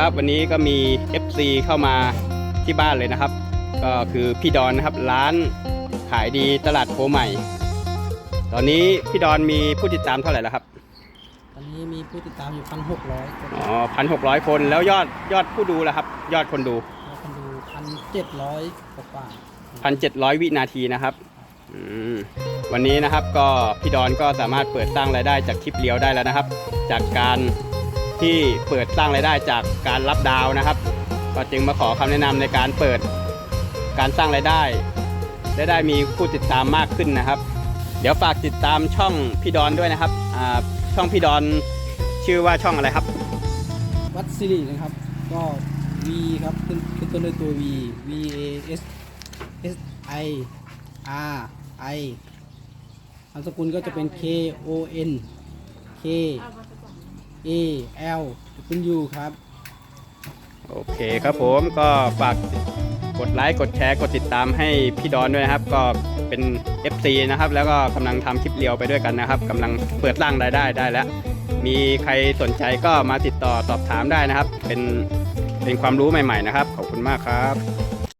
ครับวันนี้ก็มี FC เข้ามาที่บ้านเลยนะครับ ก็คือพี่ดอนนะครับร้านขายดีตลาดโพใหม่ ตอนนี้พี่ดอนมีผู้ติดตามเท่าไหร่แล้วครับ ตอนนี้มีผู้ติดตามอยู่พันหกร้อยอ๋อพันหกร้อยคนแล้วยอดยอดผู้ดูล่ะครับ ยอดคนดูแล้วคนดูพันเจ็ดร้อยกว่าพันเจ็ดร้อยวินาทีนะครับอืมวันนี้นะครับก็พี่ดอนก็สามารถเปิดสร้างรายได้จากคลิปเลี้ยวได้แล้วนะครับ จากการ ที่เปิดสร้างรายได้จากการรับดาวนะครับ ก็จึงมาขอคำแนะนำในการเปิดการสร้างรายได้และได้มีผู้ติดตามมากขึ้นนะครับ เดี๋ยวฝากติดตามช่องพี่ดอนด้วยนะครับช่องพี่ดอนชื่อว่าช่องอะไรครับ วัดสิรินะครับ ก็ V ครับขึ้นขึ้นต้นด้วยตัว V V A S S I R I นามสกุลก็จะเป็น K O N K A L W ครับ โอเคครับผมก็ฝากกดไลค์กดแชร์กดติดตามให้พี่ดอนด้วยนะครับ ก็เป็น FC นะครับ แล้วก็กำลังทำคลิปเรียวไปด้วยกันนะครับกำลังเปิดร่างรายได้ได้แล้ว มีใครสนใจก็มาติดต่อสอบถามได้นะครับ เป็นเป็นความรู้ใหม่ ๆ นะครับ ขอบคุณมากครับ